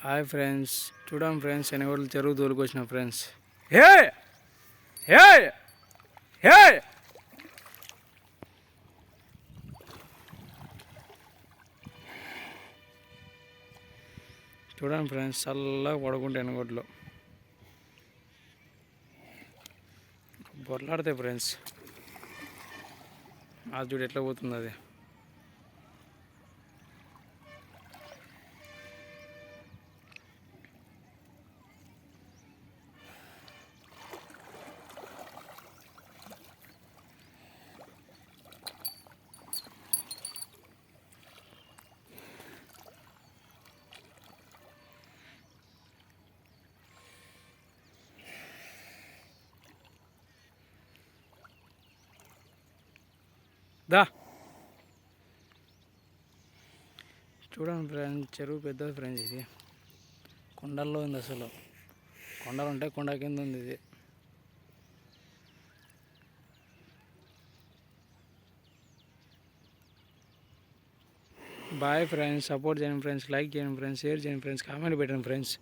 Hi friends చూడండి friends శనగోళ్ళు చెరువు తోలుకొచ్చిన ఫ్రెండ్స్ హే హే హే చూడండి ఫ్రెండ్స్ చల్లగా పడుకుంటే ఎనగొడ్లు బొర్లాడతాయి ఫ్రెండ్స్ అది చూడు ఎట్లా పోతుంది అది దా. చూడండి ఫ్రెండ్స్ చెరువు పెద్దది ఫ్రెండ్స్ ఇది. కొండల్లో ఉంది అసలు. కొండలు ఉంటాయి కొండ కింద ఉంది ఇది. బాయ్ ఫ్రెండ్స్ సపోర్ట్ చేయండి ఫ్రెండ్స్ లైక్ చేయండి ఫ్రెండ్స్ షేర్ చేయండి ఫ్రెండ్స్ కామెంట్ పెట్టండి ఫ్రెండ్స్.